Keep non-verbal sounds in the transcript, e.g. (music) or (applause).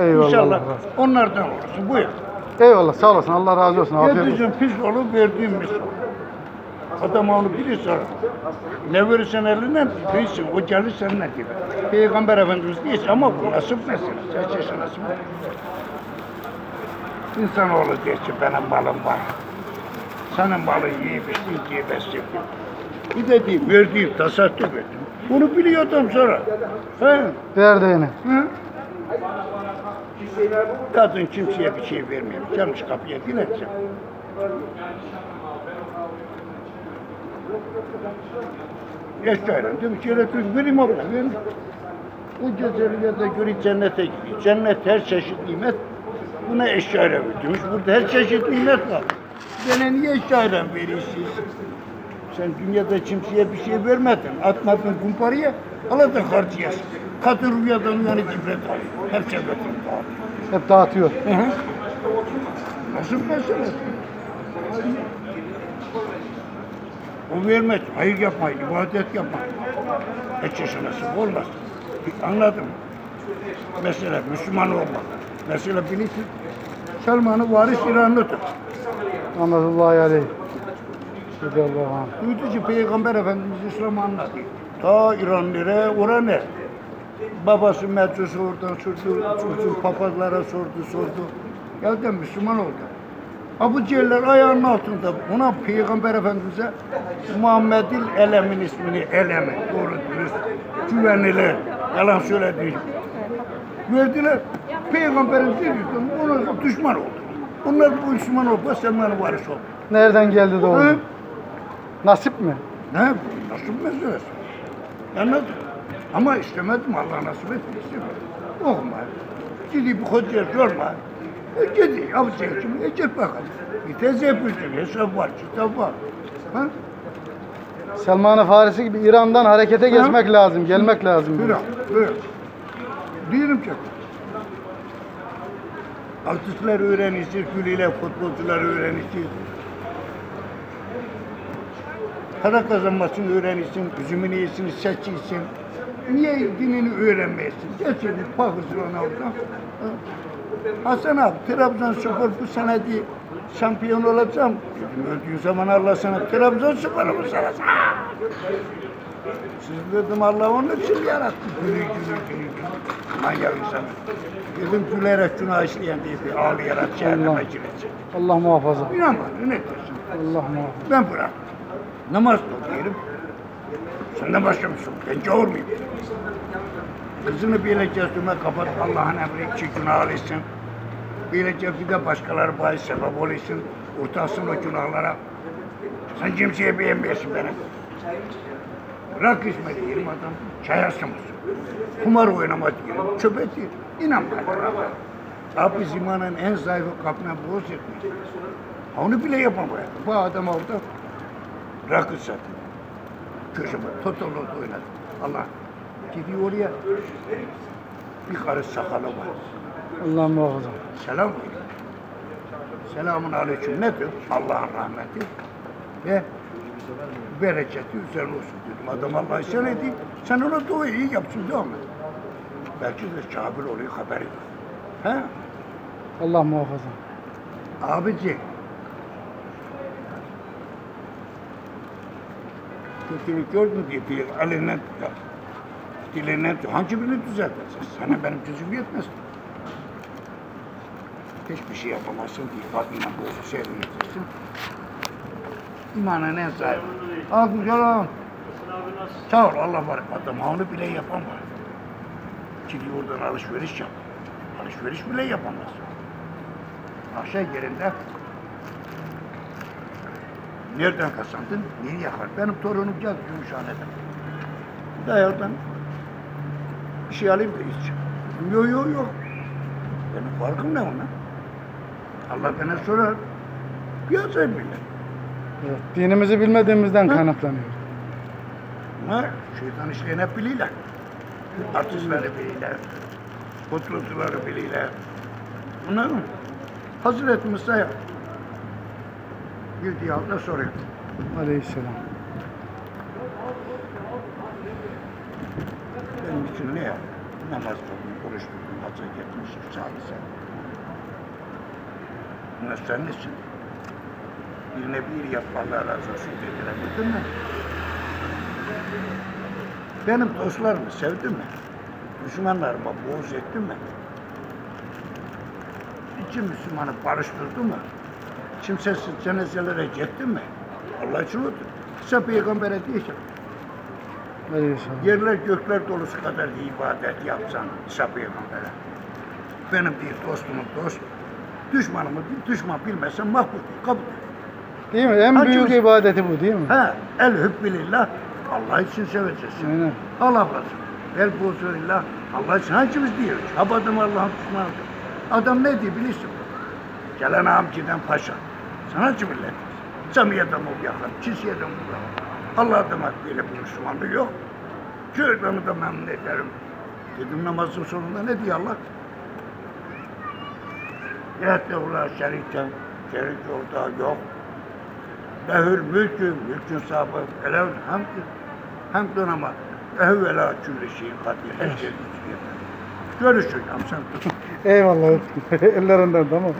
Eyvallah. İnşallah onlardan olursun. Buyur. Eyvallah sağ olasın. Allah razı olsun. Afiyet olsun. Pis olup verdiğim misal. Adam onu bilir sonra. Ne verirsen elinden değilsin. O gelir seninle gibi. Peygamber Efendimiz diyecek ama bu nasip meselesi. Seçeşi nasip. İnsanoğlu diyor ki benim malım var. Senin malın diye besliyor. Bir de diyeyim, verdiğim, tasarruf ettim. Bunu biliyordum sonra. He? Verdiğini. Hı? Kadın kimseye bir şey vermiyor. Gelmiş kapıya dilekçe. Eşyayla demiş elektrik vereyim abla verin. O geceli de göre cennete gidiyor. Cennet her çeşit nimet. Buna eşyayla vermiş. Burada her çeşit nimet var. Gene niye eşyayla veriyorsunuz? Sen dünyada kimseye bir şey vermedin. Atmadın kumparaya, aladın harcıya. Kadın rüyadan uyanık ibret alıyor. Şey götürüp dağıtıyor. Hep dağıtıyor. Hı hı. Nasıl mesele? O vermek, hayır yapma, ibadet yapma. Yaşa nasip olmaz. Anladım. Mesela Müslüman olmak. Mesela bilirsin, Selman'ı varis İranlıdır. Rahmetullahi aleyh. Anh. Duydu ki Peygamber Efendimiz İslam'ı anlatıyor. Ta İran nereye, ora ne? Babası mecusu oradan sordu, çocuğu papazlara sordu, sordu. Ya da Müslüman oldu. Abu Cehiller ayağının altında ona Peygamber Efendimiz'e Muhammed'il Elem'in ismini Elem'i doğru dürüst güvenilir yalan söylediği verdiler. Peygamberin dedi ona düşman oldu. Onlar bu Müslüman oldu, Selman'ın varisi oldu. Nereden geldi de oldu? Nasip mi? Ne? Nasıl meselesi? Anladın? Ama istemedim Allah nasip etti istemedim. Okuma. Gidip bir hocaya sorma. E gidi yapacak şimdi. E git bakalım. Bir tez yapıyorsun. Hesap var, kitap var. Ha? Selman-ı Farisi gibi İran'dan harekete geçmek lazım, gelmek lazım. Buyur, buyur. Diyelim ki artistler öğrenisi, gülüyle futbolcular öğrenisi. Para kazanmasını öğrenirsin, üzümünü yesin, seçilsin. Niye dinini öğrenmeyesin? Geçelim bakırsın ona oradan. Ha. Hasan abi, Trabzonspor bu sene diye şampiyon olacağım. Öldüğün zaman Allah sana Trabzonspor'u mu saracak? Siz dedim Allah onun için yarattı. Gülü gülü gülü gülü. Manyak insan. Dedim gülerek günah işleyen diye bir ağlayarak cehenneme Allah. girecek. Allah muhafaza. İnanma ne dersin? Allah muhafaza. Ben bırak. Namaz kıl diyelim. Senden başlamışsın. Ben gavur muyum? Kızını bir cesime kapat. Allah'ın emri iki gün ağlıyorsun. Böylece bir de başkaları bahis sebep oluyorsun. Ortasın o günahlara. Sen kimseye beğenmiyorsun beni. Bırak içme diyelim adam. Çay açamaz. Kumar oynama diyelim. Çöpe diyelim. İnanma. Abi imanın en zayıfı kapına boğaz etmiş. Onu bile yapamıyor. Bu adam orada rakı satıyor. Köşeme totolo oynadı. Allah gidiyor oraya. Bir karı sakalı var. Allah muhafaza. Selam veriyor. Selamun aleyküm nedir? Allah'ın rahmeti ve bereketi üzerine olsun dedim. Adam Allah sen edeyim. Sen ona dua iyi yapsın devam et. Belki de kafir oluyor haberi yok. He? Allah muhafaza. Abici. Kötülük gördün diye bir elinden tutar. Dilinden tutar. Hangi birini düzeltirsin? Sana benim gücüm yetmez. Hiçbir şey yapamazsın diye kadınla bu seyredeceksin. İmanın en sahibi. Aleyküm selam. Sağ ol Allah var. Adam onu bile yapamaz. Gidiyor oradan alışveriş yap. Alışveriş bile yapamaz. Aşağı yerinde nereden kazandın? Niye yakar? Benim torunum geldi Gümüşhane'den. Da oradan bir şey alayım da içeceğim. Yok yok yok. Benim farkım ne ona? Allah bana sorar. Piyasayı bilir. Evet, dinimizi bilmediğimizden Hı? kaynaklanıyor. Ama şeytan işleyen hep biliyorlar. Artistleri biliyorlar. Futbolcuları biliyorlar. Anladın mı? Hazreti Musa'ya girdiği halde soruyor. Aleyhisselam. Benim için ne yap? Namaz kıldım, görüştürdüm. Hacca gitmişim sağlı sen. Bunlar senin için. Birine bir yap Allah razı olsun dediler. Bildin mi? Benim dostlarımı sevdin mi? Düşmanlarıma boğuz ettin mi? İki Müslümanı barıştırdı mı? Kimsesiz cenazelere gittin mi? Allah için oldu. Sen peygambere diyeceksin. Aleyhisselam. Yerler gökler dolusu kadar ibadet yapsan İsa peygambere. Benim bir dostumun dost, düşmanımı düşman bilmezsen mahvur kabul değil. Mi? En Hacı büyük ibadeti bu değil mi? Ha, el hübbilillah, Allah için seveceksin. Aynen. Allah razı El buzulillah, Allah için hangimiz diyoruz? Abadım Allah'ın düşmanıdır. Adam ne diyor bilirsin. Gelen amciden paşa. Sanatçı millet. Cemiyete mi yakın, cinsiyete mi yakın. Allah demek böyle bir Müslümanlık yok. Çocuklarımı da memnun ederim. Dedim namazın sonunda ne diyor Allah? Yehdevla şerikten, şerik ortağı yok. Lehül mülkü, mülkün sahibi, elevl hamdü, hamdün ama ehvela külli şeyin kadir. Görüşürüz, tut. Eyvallah. (laughs) Ellerinden tamam.